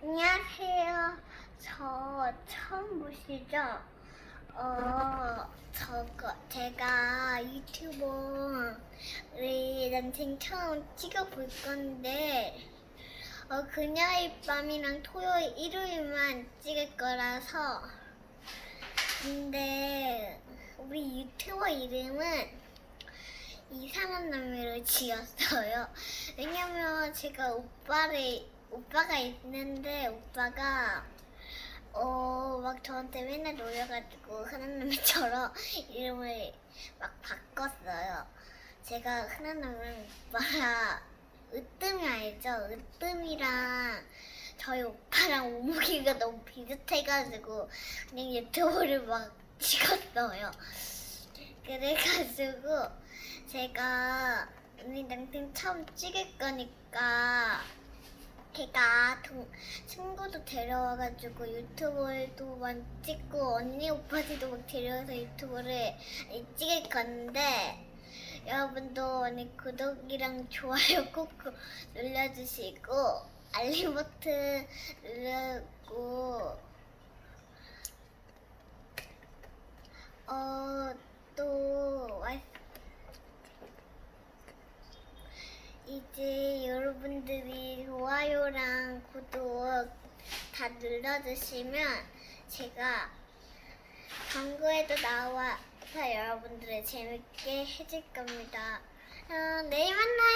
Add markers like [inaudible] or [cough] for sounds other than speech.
안녕하세요. 저 처음 보시죠? 어, 저거 제가 유튜브 우리 난생 처음 찍어볼 건데 어, 그녀의 밤이랑 토요일, 일요일만 찍을 거라서 근데 우리 유튜버 이름은 이상한 남매로 지었어요. 왜냐면 제가 오빠를 오빠가 있는데 오빠가 어 막 저한테 맨날 놀려가지고 흔한 남매처럼 이름을 막 바꿨어요. 제가 흔한 남매 오빠랑 으뜸이 알죠? 으뜸이랑 저희 오빠랑 오목이가 너무 비슷해가지고 그냥 유튜브를 막 찍었어요. 그래가지고 제가 언니 낭생 처음 찍을 거니까 걔가 동, 친구도 데려와가지고 유튜브도 막 찍고 언니 오빠들도 막 데려와서 유튜브를 찍을 건데 여러분도 언니 구독이랑 좋아요 [laughs] 꾹꾹 눌러주시고 알림 버튼 누르고 어또 이제 여러분들이 좋아요랑 구독 다 눌러주시면 제가 광고에도 나와서 여러분들을 재밌게 해줄 겁니다. 어, 내일 만나요.